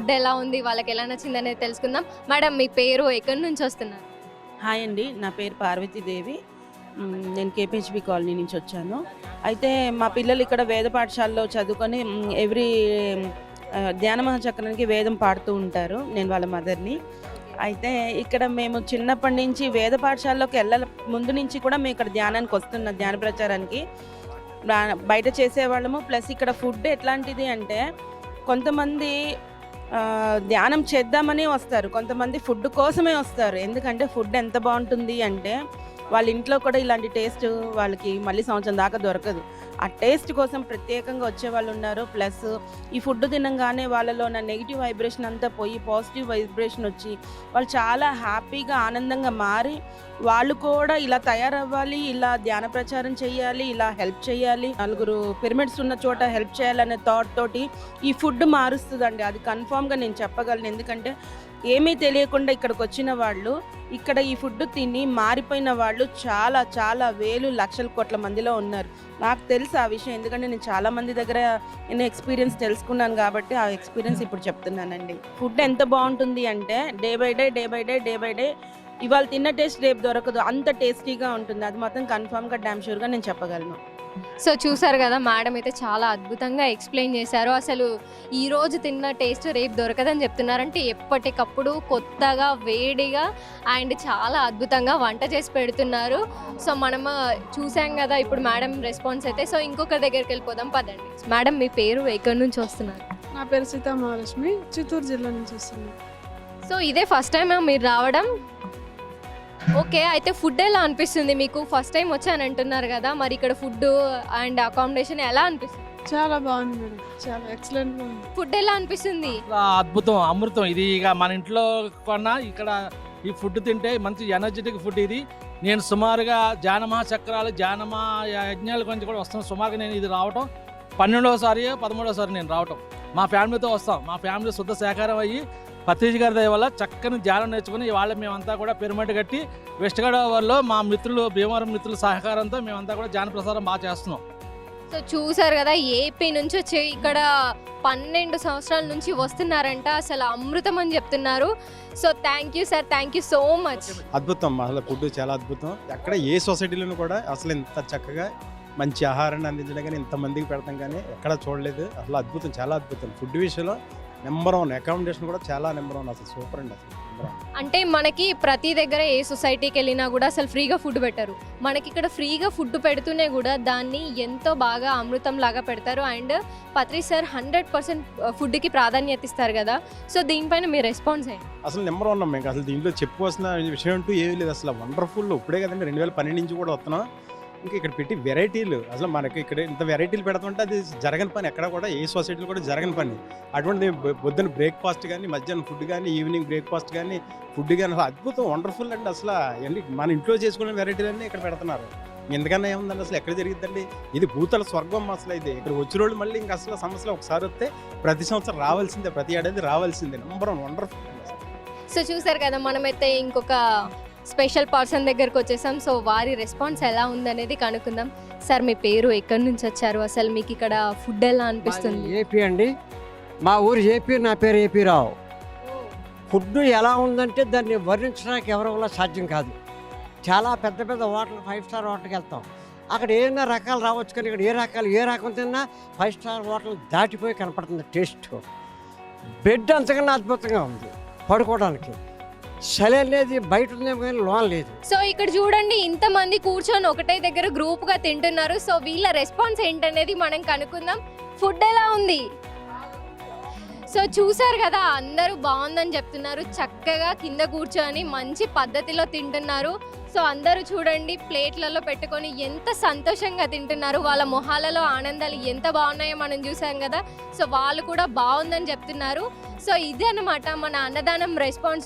Food ఎలా ఉంది వాళ్ళకి ఎలా నచ్చింది అనేది తెలుసుకుందాం. మేడం మీ పేరు ఎక్కడి నుంచి వస్తున్నారు? హాయ్ అండి నా పేరు పార్వతీదేవి. నేను కేపీహెచ్బి కాలనీ నుంచి వచ్చాను. అయితే మా పిల్లలు ఇక్కడ వేద పాఠశాలలో చదువుకొని ఎవ్రీ ధ్యాన మహాచక్రానికి వేదం పాడుతూ ఉంటారు నేను వాళ్ళ మదర్ని. అయితే ఇక్కడ మేము చిన్నప్పటి నుంచి వేద పాఠశాలలోకి వెళ్ళ ముందు నుంచి కూడా మేము ఇక్కడ ధ్యానానికి వస్తున్నాం ధ్యాన ప్రచారానికి. బయట చేసేవాళ్ళము ప్లస్ ఇక్కడ ఫుడ్ ఎట్లాంటిది అంటే కొంతమంది ధ్యానం చేద్దామని వస్తారు. కొంతమంది ఫుడ్ కోసమే వస్తారు. ఎందుకంటే ఫుడ్ ఎంత బాగుంటుంది అంటే వాళ్ళ ఇంట్లో కూడా ఇలాంటి టేస్ట్ వాళ్ళకి మళ్ళీ సంవత్సరం దాకా దొరకదు. ఆ టేస్ట్ కోసం ప్రత్యేకంగా వచ్చే వాళ్ళు ఉన్నారు. ప్లస్ ఈ ఫుడ్ తినంగానే వాళ్ళలో ఉన్న నెగిటివ్ వైబ్రేషన్ అంతా పోయి పాజిటివ్ వైబ్రేషన్ వచ్చి వాళ్ళు చాలా హ్యాపీగా ఆనందంగా మారి వాళ్ళు కూడా ఇలా తయారవ్వాలి ఇలా ధ్యాన ప్రచారం చేయాలి ఇలా హెల్ప్ చేయాలి నలుగురు పిరమిడ్స్ ఉన్న చోట హెల్ప్ చేయాలనే థాట్ తోటి ఈ ఫుడ్ మారుస్తుందండి. అది కన్ఫామ్గా నేను చెప్పగలను. ఎందుకంటే ఏమీ తెలియకుండా ఇక్కడికి వచ్చిన వాళ్ళు ఇక్కడ ఈ ఫుడ్ తిని మారిపోయిన వాళ్ళు చాలా చాలా వేలు లక్షల కోట్ల మందిలో ఉన్నారు. నాకు తెలుసు ఆ విషయం ఎందుకంటే నేను చాలా మంది దగ్గర నేను ఎక్స్పీరియన్స్ తెలుసుకున్నాను కాబట్టి ఆ ఎక్స్పీరియన్స్ ఇప్పుడు చెప్తున్నానండి. ఫుడ్ ఎంత బాగుంటుంది అంటే day by day day by day day by day ఇవాళ తిన్న టేస్ట్ రేపు దొరకదు. అంత టేస్టీగా ఉంటుంది. అది మాత్రం కన్ఫామ్గా డ్యామ్ షూర్గా నేను చెప్పగలను. సో చూసారు కదా మేడం అయితే చాలా అద్భుతంగా ఎక్స్ప్లెయిన్ చేశారు. అసలు ఈ రోజు తిన్న టేస్ట్ రేపు దొరకదని చెప్తున్నారంటే ఎప్పటికప్పుడు కొత్తగా వేడిగా అండ్ చాలా అద్భుతంగా వంట చేసి పెడుతున్నారు. సో మనం చూసాం కదా ఇప్పుడు మేడం రెస్పాన్స్ అయితే. సో ఇంకొక దగ్గరికి వెళ్ళిపోదాం పదండి. మేడం మీ పేరు ఎక్కడి నుంచి వస్తున్నారు? నా పేరు సీతా మహాలక్ష్మి చిత్తూరు జిల్లా నుంచి వస్తున్నాను. సో ఇదే ఫస్ట్ టైం మీరు రావడం? ఓకే అయితే ఫుడ్ ఎలా అనిపిస్తుంది మీకు? ఫస్ట్ టైం వచ్చాను అంటున్నారు కదా మరి ఇక్కడ ఫుడ్ అండ్ అకామిడేషన్ ఎలా అనిపిస్తుంది? చాలా బాగుంది మేడం చాలా ఎక్సలెంట్ ఫుడ్ ఎలా అనిపిస్తుంది? అద్భుతం అమృతం. ఇది ఇక మన ఇంట్లో కొన్నా ఇక్కడ ఈ ఫుడ్ తింటే మంచి ఎనర్జెటిక్ ఫుడ్ ఇది. నేను సుమారుగా జానమహా చక్రాలు జానమా యజ్ఞాల గురించి కూడా వస్తాను. సుమారుగా నేను ఇది రావటం పన్నెండవసారి పదమూడవసారి నేను రావటం. మా ఫ్యామిలీతో వస్తాం. మా ఫ్యామిలీ శుద్ధ సేకారం అయ్యి పతీజ్ గారి దయ వల్ల చక్కని ధ్యానం నేర్చుకుని ఇవాళ మేమంతా కూడా పిరమిడ్ కట్టి వెస్ట్ గోదావరిలో మా మిత్రులు భీమవరం మిత్రుల సహకారంతో మేమంతా కూడా ధ్యాన ప్రసారం బాగా చేస్తున్నాం. సో చూసారు కదా ఏపీ నుంచి వచ్చి ఇక్కడ పన్నెండు సంవత్సరాల నుంచి వస్తున్నారంట అసలు అమృతం అని చెప్తున్నారు. So thank you sir thank you so much అద్భుతం అసలు ఫుడ్ చాలా అద్భుతం. ఎక్కడ ఏ సొసైటీలోనూ కూడా అసలు ఇంత చక్కగా మంచి ఆహారాన్ని అందించడం కానీ ఇంతమందికి పెడతాం కానీ ఎక్కడ చూడలేదు. అసలు అద్భుతం చాలా అద్భుతం. ఫుడ్ విషయంలో నెంబర్ వన్ అకామిడేషన్ కూడా చాలా నెంబర్ వన్ అసలు సూపర్ అండి అసలు నెంబర్ వన్. అంటే మనకి ప్రతి దగ్గర ఏ సొసైటీకి వెళ్ళినా కూడా అసలు ఫ్రీగా ఫుడ్ పెట్టరు. మనకి ఇక్కడ ఫ్రీగా ఫుడ్ పెడుతూనే కూడా దాన్ని ఎంతో బాగా అమృతం లాగా పెడతారు. And Patri sir hundred percent ఫుడ్కి ప్రాధాన్యత ఇస్తారు కదా. సో దీనిపైన మీ రెస్పాన్స్ ఏంటి? అసలు నెంబర్ వన్ మేము అసలు దీంట్లో చెప్పుకోవాల్సిన విషయం అంటూ ఏమీ లేదు. అసలు వండర్ఫుల్ ఇప్పుడే కదండి. రెండు వేల పన్నెండు నుంచి కూడా వస్తున్నాం. ఇంకా ఇక్కడ పెట్టి వెరైటీలు. అసలు మనకి ఇక్కడ ఇంత వెరైటీలు పెడుతుంటే అది జరగని పని. ఎక్కడ కూడా ఏ సొసైటీలో కూడా జరగని పని. అటువంటి పొద్దున పొద్దున్న బ్రేక్ఫాస్ట్ కానీ మధ్యాహ్నం ఫుడ్ కానీ ఈవినింగ్ బ్రేక్ఫాస్ట్ కానీ ఫుడ్ కానీ అసలు అద్భుతం వండర్ఫుల్ అండి అసలు. ఎన్ని మన ఇంట్లో చేసుకునే వెరైటీలన్నీ ఇక్కడ పెడుతున్నారు. ఎందుకన్నా ఏముందండి అసలు? ఎక్కడ జరిగిందండి ఇది భూతల స్వర్గం అసలు అయితే ఇక్కడ వచ్చిన వాళ్ళు మళ్ళీ ఇంకా అసలు సమస్యలు ఒకసారి వస్తే ప్రతి సంవత్సరం రావాల్సిందే ప్రతి ఏడాది రావాల్సిందే. Number one wonderful. సో చూసారు కదా మనమైతే ఇంకొక స్పెషల్ పర్సన్ దగ్గరకు వచ్చేసాం. సో వారి రెస్పాన్స్ ఎలా ఉందనేది కనుక్కుందాం. సార్ మీ పేరు ఎక్కడి నుంచి వచ్చారు? అసలు మీకు ఇక్కడ ఫుడ్ ఎలా అనిపిస్తుంది? ఏపీ అండి. మా ఊరు ఏపీ నా పేరు ఏపీ రావు. ఫుడ్ ఎలా ఉందంటే దాన్ని వర్ణించడానికి ఎవరి వల్ల సాధ్యం కాదు. చాలా పెద్ద పెద్ద హోటల్ ఫైవ్ స్టార్ హోటల్కి వెళ్తాం. అక్కడ ఏమైనా రకాలు రావచ్చు కానీ ఇక్కడ ఏ రకాలు ఏ రకం తిన్నా ఫైవ్ స్టార్ హోటల్ దాటిపోయి కనపడుతుంది టేస్ట్. బెడ్ అంతకన్నా అద్భుతంగా ఉంది పడుకోవడానికి. చలి అనేది బయట కానీ లోన్ లేదు. సో ఇక్కడ చూడండి ఇంతమంది కూర్చొని ఒకటే దగ్గర గ్రూప్గా తింటున్నారు. సో వీళ్ళ రెస్పాన్స్ ఏంటనేది మనం కనుక్కుందాం. ఫుడ్ ఎలా ఉంది? సో చూసారు కదా అందరూ బాగుందని చెప్తున్నారు. చక్కగా కింద కూర్చొని మంచి పద్ధతిలో తింటున్నారు. సో అందరూ చూడండి ప్లేట్లలో పెట్టుకొని ఎంత సంతోషంగా తింటున్నారు. వాళ్ళ మొహాలలో ఆనందాలు ఎంత బాగున్నాయో మనం చూసాం కదా. సో వాళ్ళు కూడా బాగుందని చెప్తున్నారు. సో ఇదే అన్నమాట మన అన్నదానం రెస్పాన్స్.